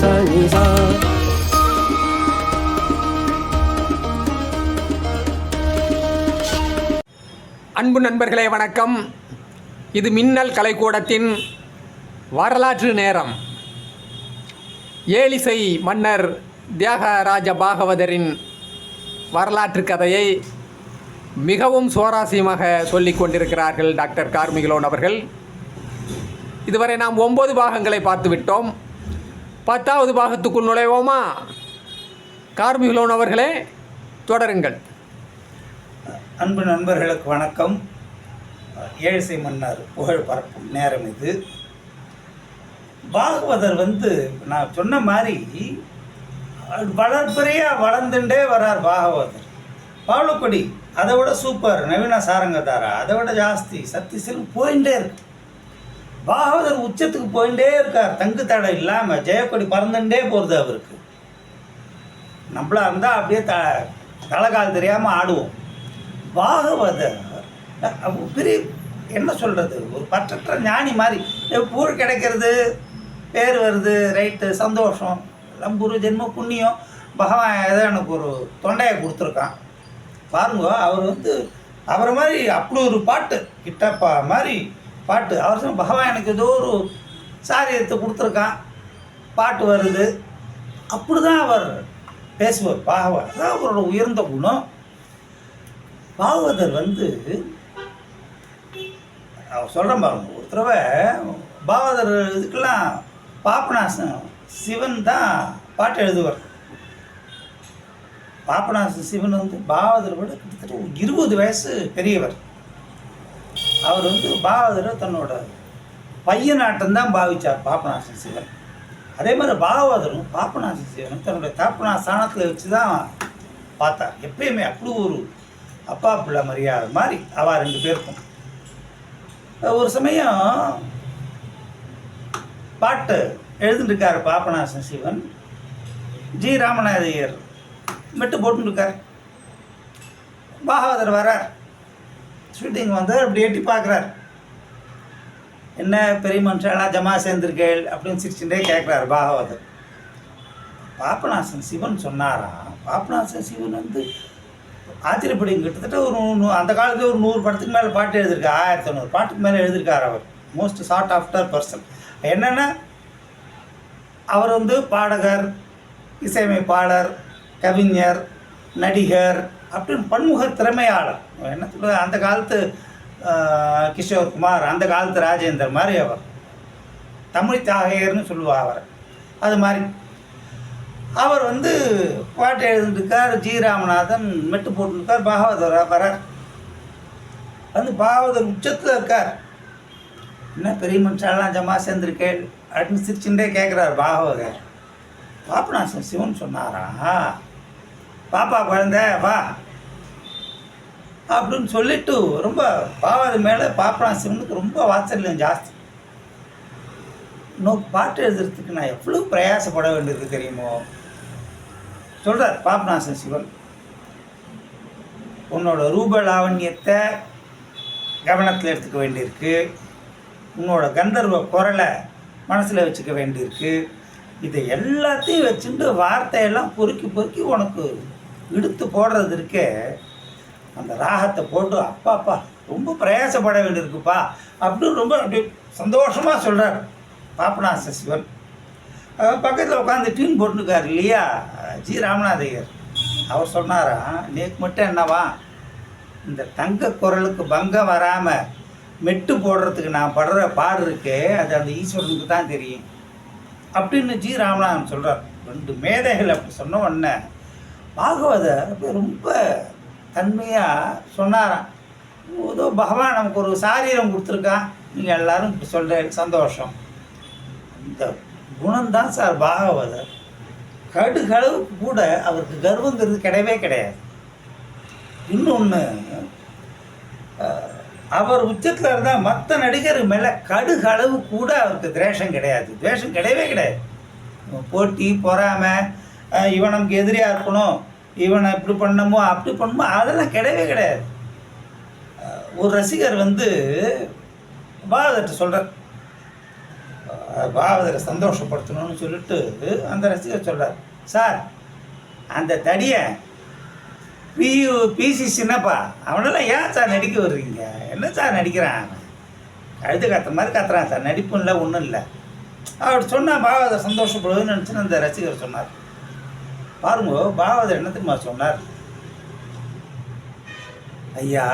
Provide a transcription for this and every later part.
sa ni sa அன்பு நண்பர்களே வணக்கம். இது மின்னல் கலைக்கூடத்தின் வரலாற்று நேரம். ஏலிசை மன்னர் தியாகராஜ பாகவதரின் வரலாற்று கதையை மிகவும் சுவாரஸ்யமாக சொல்லிக் கொண்டிருக்கிறார்கள் டாக்டர் கார்மிகலோன் அவர்கள். இதுவரை நாம் ஒன்பது பாகங்களை பார்த்துவிட்டோம். பத்தாவது பாகத்துக்குள் நுழைவோமா? கார்மிகுலோன் அவர்களே தொடருங்கள். அன்பு நண்பர்களுக்கு வணக்கம். ஏழிசை மன்னர் புகழ் பரப்பும் நேரம் இது. பாகவதர் வந்து நான் சொன்ன மாதிரி வளர்ப்புறையாக வளர்ந்துட்டே வரார் பாகவதர். பாவலக்கொடி அதை விட சூப்பர். நவீன சாரங்கதாரா அதை விட ஜாஸ்தி. சக்திசில் போயிட்டே இருக்கு. பாகவதர் உச்சத்துக்கு போயிட்டே இருக்கார். தங்கு தடை இல்லாமல் ஜெயக்கொடி பறந்துட்டே போகிறது அவருக்கு. நம்மளா இருந்தால் அப்படியே த தலைகால் தெரியாமல் ஆடுவோம். பாகவதர் பெரிய என்ன சொல்கிறது ஒரு பற்றற்ற ஞானி மாதிரி. அஹ் புகழ் கிடைக்கிறது பேர் வருது ரைட்டு சந்தோஷம். எல்லாம் குரு ஜென்ம புண்ணியம். பகவான் ஏதோ எனக்கு ஒரு தொண்டையை கொடுத்துருக்கான். பாருங்க அவர் வந்து அவரை மாதிரி அப்படி ஒரு பாட்டு கிட்டப்பா மாதிரி பாட்டு. அவர் சொன்ன பகவான் எனக்கு ஏதோ ஒரு சாரியத்தை கொடுத்துருக்கான். பாட்டு வருது. அப்படி தான் அவர் பேசுவார். பாகவன் அதான் அவரோட உயர்ந்த குணம். பாகவதர் வந்து அவர் சொல்கிறேன் பாருங்க ஒரு தடவை பாகவதர் இதுக்கெல்லாம் பாபநாசன் சிவன் தான் பாட்டு எழுதுவார். பாபநாசன் சிவன் வந்து பாகவதர் விட கிட்டத்தட்ட இருபது வயசு பெரியவர். அவர் வந்து பாவாதர் தன்னோட பையனாட்டம் தான் பாவிச்சார் பாபநாசன் சிவன் அதே மாதிரி பாவாதரும் பாப்பநாசன் சிவனும் தன்னுடைய தாப்பனா ஸ்தானத்தில் வச்சு தான் பார்த்தார். எப்பயுமே அப்படி ஒரு அப்பா பிள்ளை மரியாதை மாதிரி அவா ரெண்டு பேருக்கும். ஒரு சமயம் பாட்டு எழுதிட்டுருக்காரு பாபநாசன் சிவன் ஜி ராமநாதையர் மெட்டு போட்டுருக்கார் பாகவதர் வரார். ஷூட்டிங் வந்து அப்படி எட்டி பார்க்குறாரு. என்ன பெரிய மனுஷனாக ஜமா சேர்ந்திருக்கேள் அப்படின்னு சிரிச்சுட்டே கேட்குறாரு பாகவதர். பாபநாசன் சிவன் சொன்னாராம் பாபநாசன் சிவன் வந்து ஆச்சரியப்படி கிட்டத்தட்ட ஒரு அந்த காலத்தில் ஒரு நூறு படத்துக்கு மேலே பாட்டு எழுதியிருக்காரு. ஆயிரத்தி தொண்ணூறு பாட்டுக்கு மேலே எழுதியிருக்கார் அவர். மோஸ்ட் சார்ட் ஆஃப்டர் பர்சன் என்னென்னா அவர் வந்து பாடகர் இசையமைப்பாளர் கவிஞர் நடிகர் அப்படின்னு பன்முக திறமையாளர். என்ன சொல்கிறது அந்த காலத்து கிஷோர் குமார் அந்த காலத்து ராஜேந்தர் மாதிரி அவர். தமிழ் தாகையர்னு சொல்லுவா அவர். அது மாதிரி. அவர் வந்து பாட்டு எழுதிட்டுருக்கார். ஜி. ராமநாதன் மெட்டு போட்டுருக்கார். பாகவதர் வரார். வந்து பாகவதர் உச்சத்தில் இருக்கார். என்ன பெரிய மனுஷாலாம் ஜமா சேர்ந்துருக்கேள் அப்படின்னு சிரிச்சுட்டே கேட்குறாரு பாகவதர். பாப்பநாசன் சிவன் சொன்னாரா? பாப்பா குழந்த வா. அப்படின்னு சொல்லிட்டு ரொம்ப பாவாது மேலே பாப்பநாசன் சிவனுக்கு ரொம்ப வாத்சல்யம் ஜாஸ்தி. இன்னும் பாட்டு எழுதுறதுக்கு நான் எவ்வளோ பிரயாசப்பட வேண்டியது தெரியுமோ? சொல்கிறார் பாபநாசன் சிவன். உன்னோட ரூப லாவண்யத்தை கவனத்தில் எடுத்துக்க வேண்டியிருக்கு. உன்னோட கந்தர்வ குரலை மனசில் வச்சுக்க வேண்டியிருக்கு. இதை எல்லாத்தையும் வச்சுட்டு வார்த்தையெல்லாம் பொறுக்கி பொறுக்கி உனக்கு இழுத்து போடுறது இருக்கே. அந்த ராகத்தை போட்டு அப்பா அப்பா ரொம்ப பிரயாசப்பட வேண்டியிருக்குப்பா. அப்படின்னு ரொம்ப அப்படியே சந்தோஷமாக சொல்கிறார் பாபநாச சிவன். பக்கத்தில் உட்காந்து டீன் போட்டுருக்கார் இல்லையா ஜி ராமநாதையர் அவர் சொன்னாரா நேக்கு மட்டும் என்னவா இந்த தங்க குரலுக்கு பங்கம் வராமல் மெட்டு போடுறதுக்கு நான் படுற பாடு இருக்கு அது அந்த ஈஸ்வரனுக்கு தான் தெரியும். அப்படின்னு ஜி ராமநாதன் சொல்கிறார் ரெண்டு மேதைகள் அப்படி சொன்ன உடனே பாகவதர் ரொம்ப தன்மையாக சொன்னாராம். ஏதோ பகவான் நமக்கு ஒரு சாரீரம் கொடுத்துருக்கான். நீங்கள் எல்லாரும் இப்படி சொல்கிற சந்தோஷம். இந்த குணம்தான் சார் பாகவதர். கடுகளவுக்கு கூட அவருக்கு கர்வங்கிறது கிடையவே கிடையாது. இன்னொன்று அவர் உச்சத்தில் இருந்தால் மற்ற நடிகர் மேலே கடுகளவு கூட அவருக்கு துவேஷம் கிடையாது. துவேஷம் கிடையவே கிடையாது. போட்டி பொறாமை இவன் நமக்கு எதிரியாக இருக்கணும். இவனை இப்படி பண்ணமோ அப்படி பண்ணமோ அதெல்லாம் கிடையவே கிடையாது. ஒரு ரசிகர் வந்து பாவதர்கிட்ட சொல்கிறார் பாவதரை சந்தோஷப்படுத்தணும்னு சொல்லிட்டு அந்த ரசிகர் சொல்கிறார் சார் அந்த தடியை பியூ பிசி சின்னப்பா அவனெல்லாம் ஏன் சார் நடிக்க வர்றீங்க? என்ன சார் நடிக்கிறான் அவன்? கழுத்து கத்துற மாதிரி கத்துறான் சார். நடிப்பும் இல்லை ஒன்றும் இல்லை. அவர் சொன்னால் பாவதர் சந்தோஷப்படுவதுன்னு நினச்சின்னு அந்த ரசிகர் சொன்னார். பாருங்க பாவதர் என்ன தெரியுமா சொன்னார்? ஐயா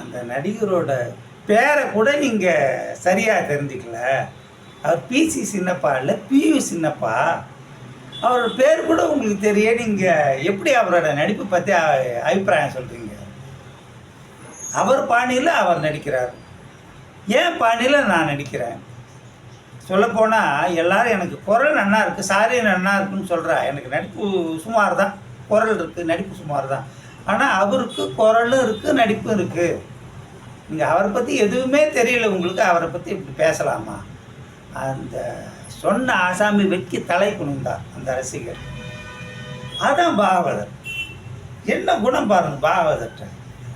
அந்த நடிகரோட பேரை கூட நீங்கள் சரியாக தெரிஞ்சுக்கல. அவர் பிசி சின்னப்பா இல்லை பியு சின்னப்பா. அவரோட பேர் கூட உங்களுக்கு தெரிய நீங்கள் எப்படி அவரோட நடிப்பு பற்றி அ- அபிப்பிராயம் சொல்கிறீங்க அவர் பாணியில் அவர் நடிக்கிறார். ஏன் பாணியில் நான் நடிக்கிறேன். சொல்லப்போனால் எல்லாரும் எனக்கு குரல் நல்லா இருக்குது சாரி நல்லா இருக்குன்னு சொல்கிறா எனக்கு நடிப்பு சுமார் தான் குரல் இருக்குது நடிப்பு சுமார் தான் ஆனால் அவருக்கு குரலும் இருக்குது நடிப்பும் இருக்குது நீங்கள் அவரை பற்றி எதுவுமே தெரியல உங்களுக்கு அவரை பற்றி இப்படி பேசலாமா? அந்த சொன்ன ஆசாமி வெக்கி தலை குனிந்தார் அந்த ரசிகர். அதான் பாகவதர். என்ன குணம் பாருங்க பாகவதர்கிட்ட.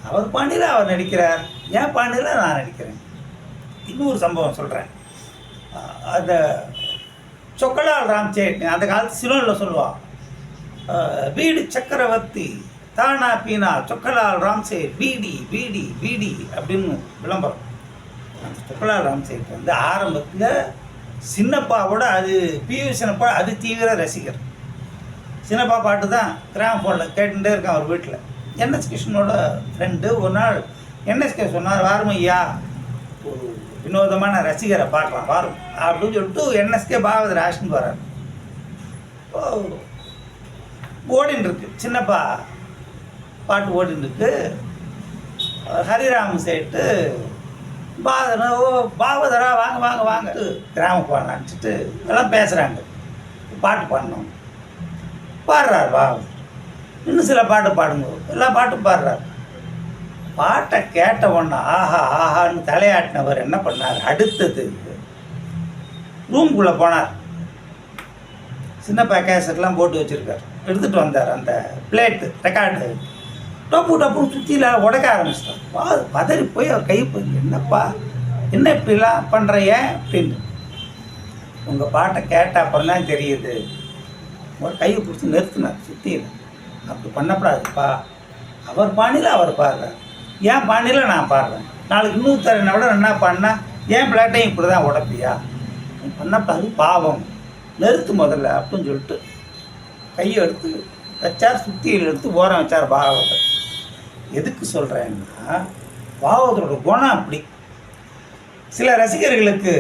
அவர் பாண்டியில் அவர் நடிக்கிறார். ஏன் பாண்டியில் நான் நடிக்கிறேன்? இன்னொரு சம்பவம் சொல்கிறேன் அந்த சொக்கலால் ராம்சேட் அந்த காலத்து சிலோனில் சொல்லுவான் வீடு சக்கரவர்த்தி தானா பீனா சொக்கலால் ராம்சேட் பீடி பீடி பீடி அப்படின்னு விளம்பரம். அந்த சொக்கலால் ராம்சேட் வந்து ஆரம்பத்தில் சின்னப்பாவோட அது பியூ சின்னப்பா அது தீவிர ரசிகர். சின்னப்பா பாட்டு தான் கிராம் ஃபோனில் கேட்டுகிட்டே இருக்கான் அவர் வீட்டில் என்எஸ் கிருஷ்ணனோட ஃப்ரெண்டு ஒரு நாள் என்எஸ்கே சொன்னார் வாரும் ஐயா ஒரு வினோதமான ரசிகரை பார்க்கலாம் வாரும் அப்படின்னு சொல்லிட்டு என்எஸ்கே பாகவதர் ஆஷன் வரார் ஓ ஓடின்னு இருக்கு சின்னப்பா பாட்டு ஓடின்னு இருக்கு ஹரிராம் சேட்டு பாதனா ஓ பாகவதரா வாங்க வாங்க வாங்க. கிராம போன எல்லாம் பேசுகிறாங்க பாட்டு பாடணும். பாடுறார் பாகவதர் இன்னும் சில பாட்டு பாடுங்க. எல்லா பாட்டும் பாடுறார். பாட்டை கேட்ட உடனே ஆஹா ஆஹான்னு தலையாட்டினவர் என்ன பண்ணார்? அடுத்தது ரூம்குள்ளே போனார். சின்னப்பா கேசட்லாம் போட்டு வச்சுருக்கார். எடுத்துகிட்டு வந்தார் அந்த பிளேட்டு ரெக்கார்டு டப்பு டப்புன்னு சுற்றியில் உடைக்க ஆரம்பிச்சிட்டார். பா பதறி போய் அவர் கை போய் என்னப்பா என்ன இப்படிலாம் பண்ணுற ஏன்? அப்படின்னு. உங்கள் பாட்டை கேட்ட அப்புறம் தான் தெரியுது. ஒரு கையை பிடிச்சி நிறுத்தினார் சுற்றியில் அப்படி பண்ணக்கூடாதுப்பா அவர் பாணியில் அவர் பாடுறார். ஏன் பாணியில் நான் பாடுறேன்? நாளைக்கு இன்னொருத்தரனை விட என்ன பண்ணால் ஏன் பிளாட்டையும் இப்படி தான் உடப்பியா பண்ணப்பா அது பாவம். நிறுத்து முதல்ல அப்படின்னு சொல்லிட்டு கையை எடுத்து வச்சார் சுத்தியில் எடுத்து ஓரம் வச்சார் பாகவதர். எதுக்கு சொல்கிறேன்னா பாகவதரோட குணம் அப்படி. சில ரசிகர்களுக்கு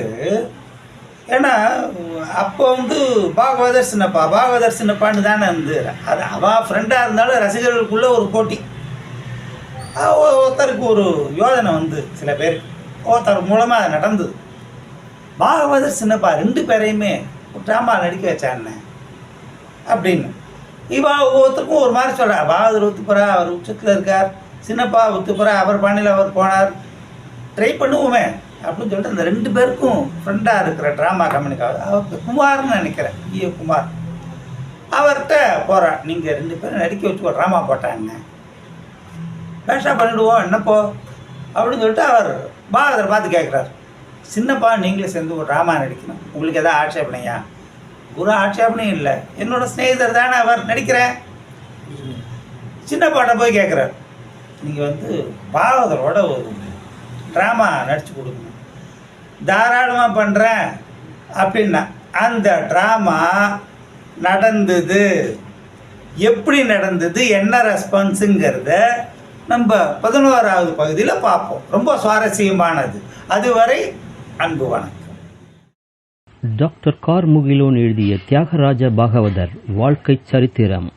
ஏன்னா அப்போ வந்து பாகவதர் சின்னப்பா பாகவதர் சின்னப்பான்னு தானே இருந்து அது அவள் ஃப்ரெண்டாக இருந்தாலும் ரசிகர்களுக்குள்ள ஒரு போட்டி. ஒருத்தருக்கு ஒரு யோஜனை வந்து சில பேர் ஒருத்தர் மூலமாக அது நடந்தது பாகவதர் சின்னப்பா ரெண்டு பேரையுமே ட்ராமா நடிக்க வச்சாண்ணே அப்படின்னு. இவா ஒவ்வொருத்தருக்கும் ஒரு மாதிரி சொல்கிறா பாகவதர் ஒத்துப்புறா அவர் உச்சத்தில் இருக்கார். சின்னப்பா ஒத்துப்புறா அவர் பாணியில் அவர் போனார். ட்ரை பண்ணுவோமே அப்படின்னு சொல்லிட்டு அந்த ரெண்டு பேருக்கும் ஃப்ரெண்டாக இருக்கிற ட்ராமா கம்பெனிக்காக அவர் குமார்னு நினைக்கிறேன் ஈ குமார். அவர்கிட்ட போகிறான் நீங்கள் ரெண்டு பேரும் நடிக்க வச்சு ஒரு ட்ராமா போட்டாங்க. பேஷா பண்ணிவிடுவோம் என்னப்போ? அப்படின்னு சொல்லிட்டு அவர் பாகவதரை பார்த்து கேட்குறாரு. சின்னப்பா நீங்களே சேர்ந்து ஒரு ராமாயணம் நடிக்கணும். உங்களுக்கு எதாவது ஆட்சேபனையா ஒரு ஆட்சேபனையும் இல்லை. என்னோட ஸ்நேகிதர் தானே அவர் நடிக்கிறேன். சின்னப்பாட்ட போய் கேட்குறாரு. நீங்கள் வந்து பாகதரோட ஒரு ட்ராமா நடித்து கொடுக்கணும் தாராளமாக பண்ணுறேன் அப்படின்னா அந்த ட்ராமா நடந்தது. எப்படி நடந்தது? என்ன ரெஸ்பான்ஸுங்கிறத நம்ம பதினோராவது பகுதியில் பார்ப்போம். ரொம்ப சுவாரஸ்யமானது. அதுவரை அன்பு வணக்கம். டாக்டர் கார்முகிலோன் எழுதிய தியாகராஜ பாகவதர் வாழ்க்கை சரித்திரம்.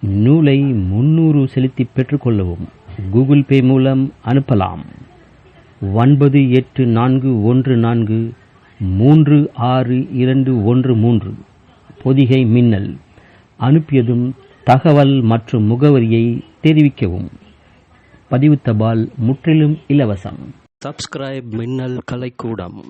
நூலை முன்னூறு செலுத்தி பெற்றுக்கொள்ளவும் கூகுள் பே மூலம் அனுப்பலாம். ஒன்பது எட்டு நான்கு ஒன்று நான்கு மூன்று ஆறு இரண்டு ஒன்று மூன்று. பொதிகை மின்னல். அனுப்பியதும் தகவல் மற்றும் முகவரியை தெரிவிக்கவும். பதிவு தபால் முற்றிலும் இலவசம். சப்ஸ்கிரைப் மின்னல் கலைக்கூடம்.